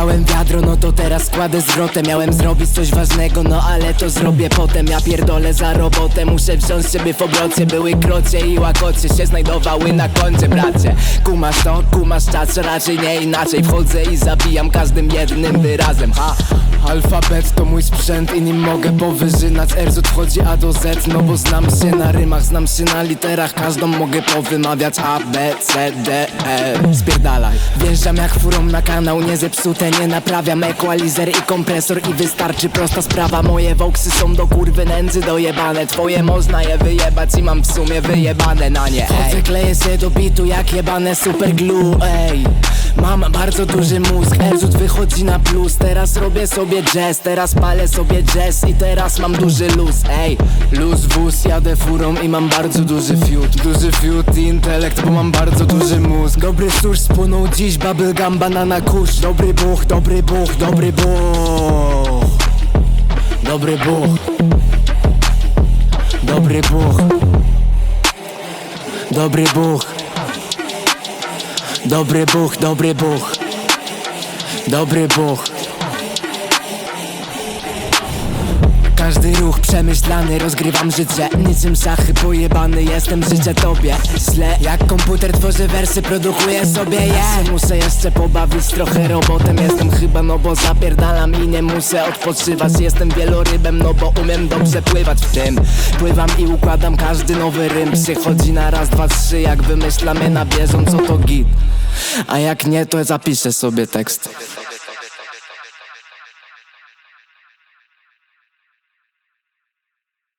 Wylałem wiadro, no to teraz składę zwrotę. Miałem zrobić coś ważnego, no ale to zrobię potem. Ja pierdolę za robotę, muszę wziąć siebie w obrocie. Były krocie i łakocie się znajdowały na koncie, bracie. Kumasz to, kumasz czas, raczej nie inaczej. Wchodzę i zabijam każdym jednym wyrazem, ha. Alfabet to mój sprzęt i nim mogę powyżynać. R z odchodzi A do Z, no bo znam się na rymach Znam się na literach, każdą mogę powymawiać A, B, C, D, E. Spierdalaj. Wjeżdżam jak furą na kanał, nie zepsute Nie naprawiam. Equalizer i kompresor I wystarczy prosta sprawa. Moje woksy są do kurwy nędzy dojebane. Twoje można je wyjebać i mam w sumie wyjebane na nie Chodzę, kleję się do bitu jak jebane super glue, ej Mam bardzo duży mózg, Erzut wychodzi na plus Teraz robię sobie jazz, teraz palę sobie jazz I teraz mam duży luz, ej Luz wóz, jadę furą i mam bardzo duży fiut. Duży fiut i intelekt, bo mam bardzo duży mózg. Dobry susz spłonął dziś, bubblegum, banana kusz Dobry buch, dobry buch, dobry buch. Dobry buch. Dobry buch. Dobry buch Dobry buch, dobry buch Dobry buch każdy ruch przemyślany, rozgrywam życie. Niczym szachy pojebany, jestem życzę tobie. Źle, jak komputer tworzy wersy, produkuję sobie je. Muszę jeszcze pobawić trochę robotem Jestem chyba, no bo zapierdalam i nie muszę odpoczywać. Jestem wielorybem, no bo umiem dobrze pływać w tym. Pływam i układam każdy nowy rym. Przychodzi na raz, dwa, trzy, jak wymyślamy na bieżąco to git. A jak nie, to zapiszę sobie tekst